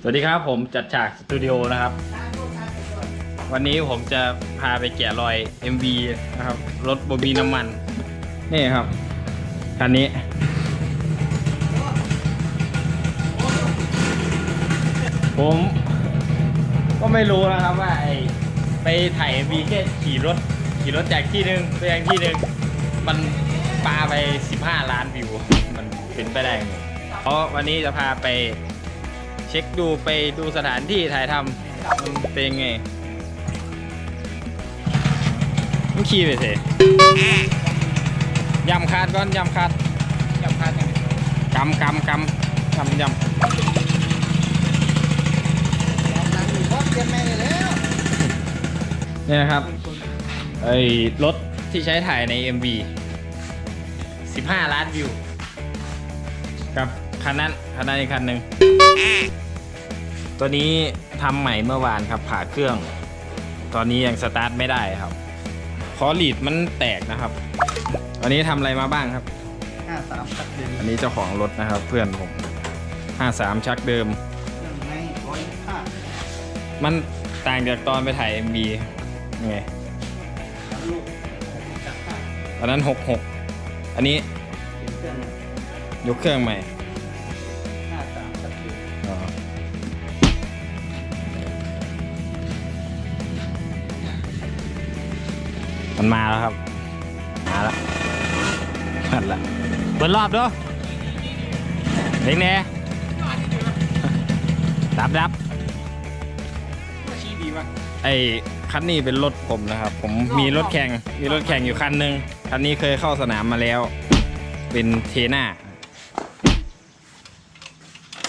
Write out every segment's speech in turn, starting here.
สวัสดีครับผมจัดฉากสตูดิโอนะครับ วันนี้ผมจะพาไปแกะรอย MV นะครับรถบมีน้ำมัน นี่ครับ คันนี้ ผมก็ไม่รู้นะครับว่าไอไปถ่าย MV แค่ขี่รถ ขี่รถจากที่หนึ่งไปยังที่หนึ่งมันปาไป 15 ล้านวิว มันเป็นไปได้ไง เพราะวันนี้จะพาไปเช็คดูไปดูสถานที่ถ่ายทำมันเป็นยังไงมึงขี่ไปสิยำคาดก่อนยำคาดยำคาดยังกำกำกำกำยำนี่นะครับไอ้รถที่ใช้ถ่ายใน MV 15 ล้านวิวกับ คันนั้นคันนั้นอีกคันหนึ่งตัวนี้ทำใหม่เมื่อวานครับผ่าเครื่อง ตอนนี้ยังสตาร์ทไม่ได้ครับคอลีดมันแตกนะครับวันนี้ทำอะไรมาบ้างครับห้าสามตัดเด่นอันนี้เจ้าของรถนะครับ เพื่อนผม53ชักเดิมเครื่องในร้อยห้ามันต่างจากตอนไปถ่าย MV ไงลูกจัดห้าตอนนั้น 66 อันนี้เป็นเครื่องยกเครื่องใหม่ มันมาแล้วครับ มาแล้วมาแล้วเปิดรอบด้วยเด็กแน่ดับดับชี้ดีวะไอ้คันนี้เป็นรถผมนะครับ ผมมีรถแข่ง มีรถแข่งอยู่คันหนึ่งคันนี้เคยเข้าสนามมาแล้ว เป็นเทน่า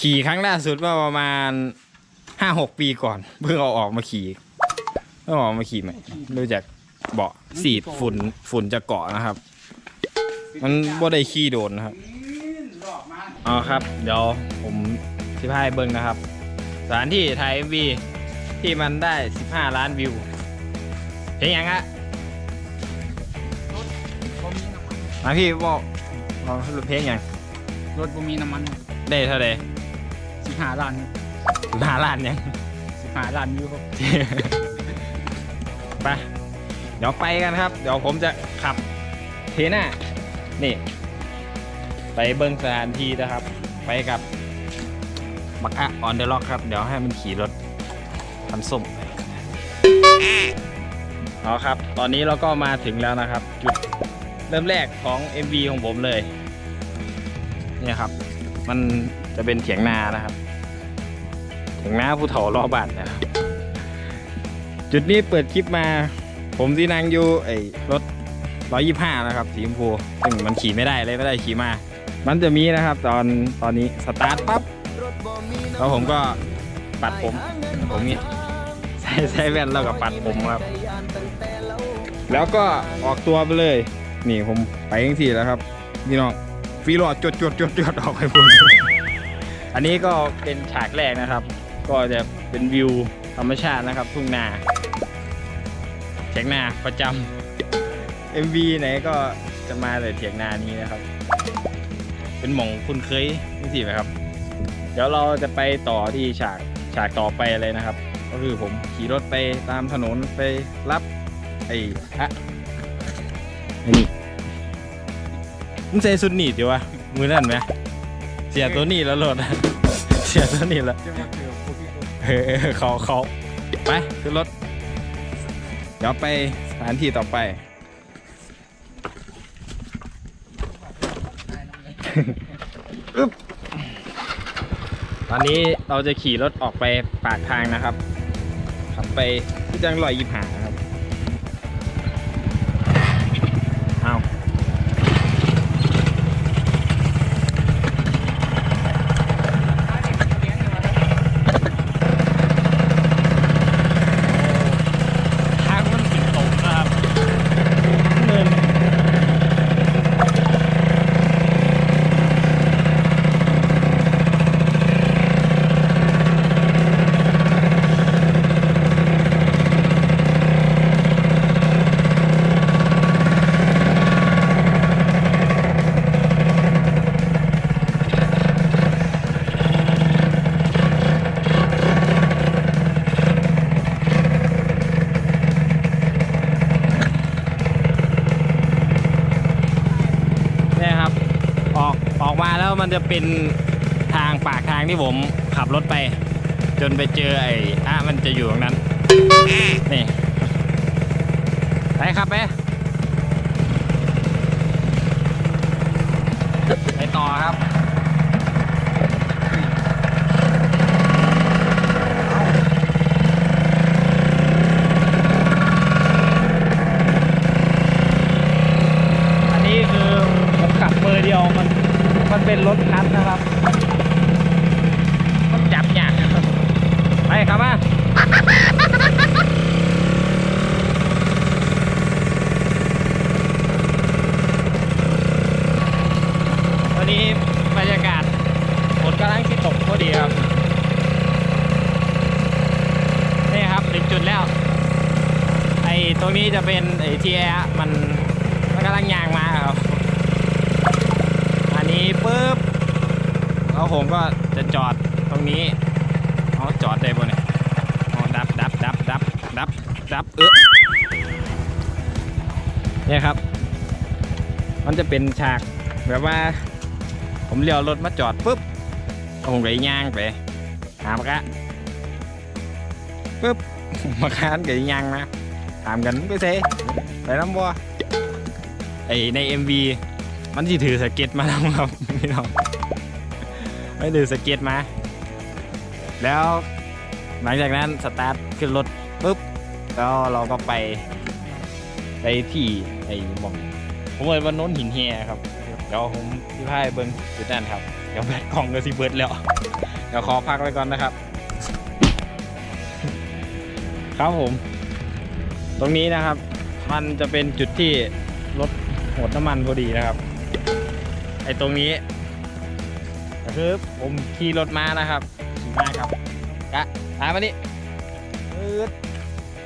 ขี่ครั้งล่าสุดเมื่อประมาณห้าหกปีก่อน เพิ่งเอาออกมาขี่เพิ่งเอาออกมาขี่ใหม่ดูจาก เบาะสีดฝุ่นฝุ่นจะเกาะนะครับ มันบ่ได้ขี่โดนนะครับรอบมาอ๋อครับ เดี๋ยวผมสิพายเบิ้งนะครับ สถานที่ถ่าย MV ที่มันได้ 15 ล้านวิวเพลงยังอะบ่มีน้ำมันมาพี่บอกบอกเพลงยังรถบ่มีน้ำมันได้เท่าไหร่สิบห้าล้าน15ล้านยังสิบห้าล้านวิวครับไป เดี๋ยวไปกันครับ เดี๋ยวผมจะขับเทน่านี่ ไปเบิ้งสถานที่นะครับ ไปกับบักอะออนเดอะล็อกครับ เดี๋ยวให้มันขี่รถคันส้มเอาครับ ตอนนี้เราก็มาถึงแล้วนะครับจุดเริ่มแรกของ MV ของผมเลย เนี่ยครับ มันจะเป็นเถียงนานะครับเถียงนาผู้เฒ่ารอบัตรนะครับจุดนี้เปิดคลิปมา ผมที่นั่งอยู่ไอ้รถ125นะครับสีชมพูซึ่งมันขี่ไม่ได้เลยไม่ได้ขี่มา มันจะมีนะครับ ตอนตอนนี้สตาร์ทปั๊บแล้วผมก็ปัดผมผมนี่ใส่ใส่แว่นแล้วก็ปัดผมครับ แล้วก็ออกตัวไปเลย นี่ผมไปยังสี่แล้วครับพี่น้องฟีโรดจดจดจดจดออกไปพุ่นอันนี้ก็เป็นฉากแรกนะครับ ก็จะเป็นวิวธรรมชาตินะครับทุ่งนา เถียงนาประจำ MV ไหนก็จะมาแต่เถียงนานี้นะครับ เป็นหม่องคุณเคยนี่สิไหมครับ เดี๋ยวเราจะไปต่อที่ฉากฉากต่อไปเลยนะครับ ก็คือผมขี่รถไปตามถนนไปรับไอ้ฮะไอ้นี่มึงใส่สุดหนีดอยู่วะมือนั่นไหมเสียตัวนี้แล้วรถเสียตัวนี้แล้วจะมาเกี่ยวพวกพี่เออเขาเขาไปขึ้นรถ เดี๋ยวไปสถานที่ต่อไปอึ๊บตอนนี้เราจะขี่รถออกไปปากทางนะครับขับไปที่จังลอยยิบหาครับเอา ล้วมันจะเป็นทางปากทางที่ผมขับรถไป จนไปเจอไอ้อะมันจะอยู่ตรงนั้น นี่ ไปครับไปต่อครับ อันนี้คือผมขับมือเดียวมันมัน เป็นรถคันนะครับมันจับยากไปครับมาวันนี้บรรยากาศฝนกำลังที่ตกพอดีครับนี่ครับถึงจุดแล้วไอ้ตรงนี้จะเป็นไอ้ที่แอมันมันกำลังยางมาครับ อันนี้ปุ๊บแล้ว ผมก็จะจอดตรงนี้เอาจอดได้บนเนี่ยเอดับดับดับดับดับดับเออเนี่ยครับ มันจะเป็นฉากแบบว่า ผมเลี้ยวรถมาจอดปุ๊บผมก็ย่างไปหาปะกะปุ๊บมาคานกับย่างมาตามกันไปเซไปน้ำบัวไอใน MV มันที่ถือสเก็ตมาแล้วครับพี่น้อง ไม่ถือสเก็ตมา แล้วหลังจากนั้นสตาร์ทขึ้นรถปุ๊บแล้วเราก็ไปไปที่ไอ้หมองผมเอ่ยว่าโน้นหินเฮียครับ เดี๋ยวผมที่พายเบิ้งจุดนั้นครับ เดี๋ยวแบตกล่องก็สิเบิดแล้ว เดี๋ยวขอพักไว้ก่อนนะครับ ครับผม ตรงนี้นะครับ มันจะเป็นจุดที่รถหมดน้ำมันพอดีนะครับ ไอ้ตรงนี้ ก็คือผมขี่รถมานะครับขี่มาครับกะตามมานี่ปึ๊ด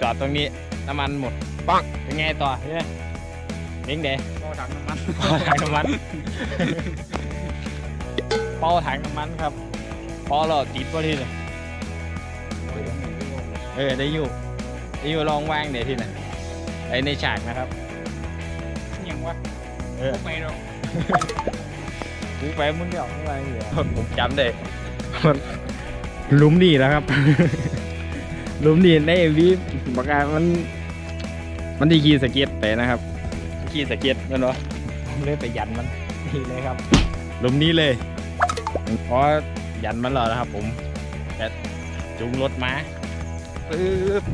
จอดตรงนี้น้ำมันหมดปังเป็นไงต่อเนี่ยเด้งเด้ก็ถังน้ำมันเป่าถังน้ำมันเป่าถังน้ำมันครับเป่าเราติดพอดีเลยเออได้อยู่ได้อยู่ลองวางเดี๋ยวที่ไหนไอในฉากนะครับยังวะเออไปหรอก มึงไปมึงเดี๋ยวไม่ไปเหรอผมจำได้หลุมนี่แล้วครับหลุมนี่ในวีปากกามัน มันที่ขี่สเก็ตไปนะครับ ขี่สเก็ตนั่นเหรอผมเลยไปยันมันนี่เลยครับหลุมนี้เลยเพราะยันมันแล้วนะครับ ผมแต่จูงรถมาปึ๊บ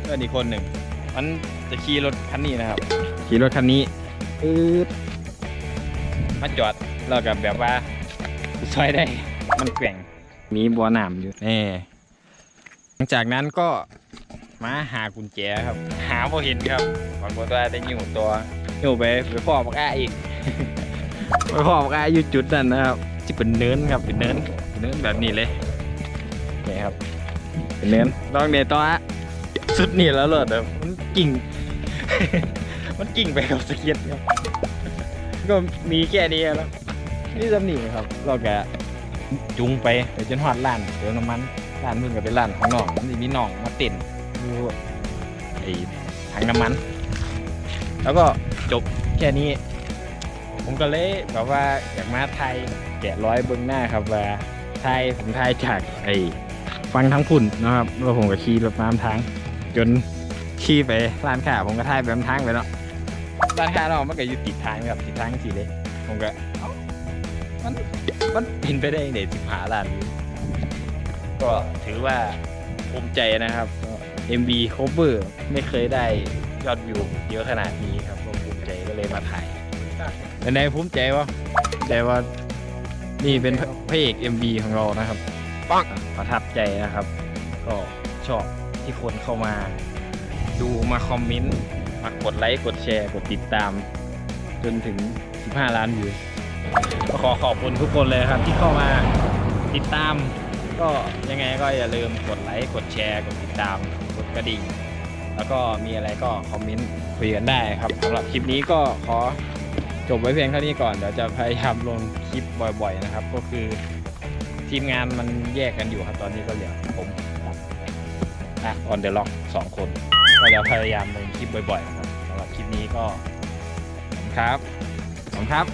เพื่อนอีกคนหนึ่ง มันจะขี่รถคันนี้นะครับ ขี่รถคันนี้ปึ๊บ มาจอดแล้วกับแบบว่าซอยได้มันแกว่งมีบัวหนามอยู่นี่หลังจากนั้นก็มาหากุญแจครับ หาพอเห็นครับปรากฏว่าได้ยิวตัวยิวไปไปพ่อปากอ้าอีกไปพ่อปากอ้าอยู่จุดนั้นนะครับที่เป็นเนินครับเป็นเนินเป็นเนินแบบนี้เลยนี่ครับ เป็นเนินลองเดต่อฮะสุดนี่แล้วเลยเดี๋ยวมันกิ่ง มันกิ่งไปกับสเก็ตครับ ก็มีแค่นี้แล้วนี่จำหนีครับ เราแกจุงไปไปจนหอดร้านเดี๋ยวน้ำมันร้านมึงก็เป็นร้านของน้องมันจะมีน้องมาเต้นดูไอ้ถังน้ำมัน แล้วก็จบแค่นี้ ผมก็เลยแบบว่าอยากมาไทยแกะร้อยเบื้องหน้าครับว่าไทยผมไทยจากไอ้ฟังทั้งพุ่นนะครับแล้วผมก็ขี่รถน้ำทาง จนขี่ไปร้านค้าผมก็ไทยแบบทางไปเนาะ ร้านค้าเรามันก็อยู่ติดทางครับติดทางสีเลยผมก็เอ้ามันมันเป็นไปได้ยังไงสิบหาล้านวิวก็ถือว่าภูมิใจนะครับก็ MV cover ไม่เคยได้ยอดวิวเยอะขนาดนี้ครับก็ภูมิใจก็เลยมาถ่ายเป็นไงภูมิใจวะใจว่านี่เป็นพระเอก MV ของเรานะครับปังประทับใจนะครับ ก็ชอบที่คนเข้ามา ดูมาคอมเมนต์ มากกดไลค์ กดแชร์ กดติดตาม จนถึง 15 ล้านวิวก็ขอขอบคุณทุกคนเลยครับที่เข้ามาติดตาม ก็ยังไงก็อย่าลืมกดไลค์ กดแชร์ กดติดตาม กดกระดิ่ง แล้วก็มีอะไรก็คอมเมนต์คุยกันได้ครับสำหรับคลิปนี้ก็ขอจบไว้เพียงเท่านี้ก่อน เดี๋ยวจะพยายามลงคลิปบ่อย ๆ นะครับ ก็คือทีมงานมันแยกกันอยู่ครับ ตอนนี้ก็เหลือผมอะออนเดอะล็อกสองคน ก็จะพยายามลงคลิปบ่อยๆนะครับสำหรับคลิปนี้ก็ขอบคุณครับขอบคุณครับ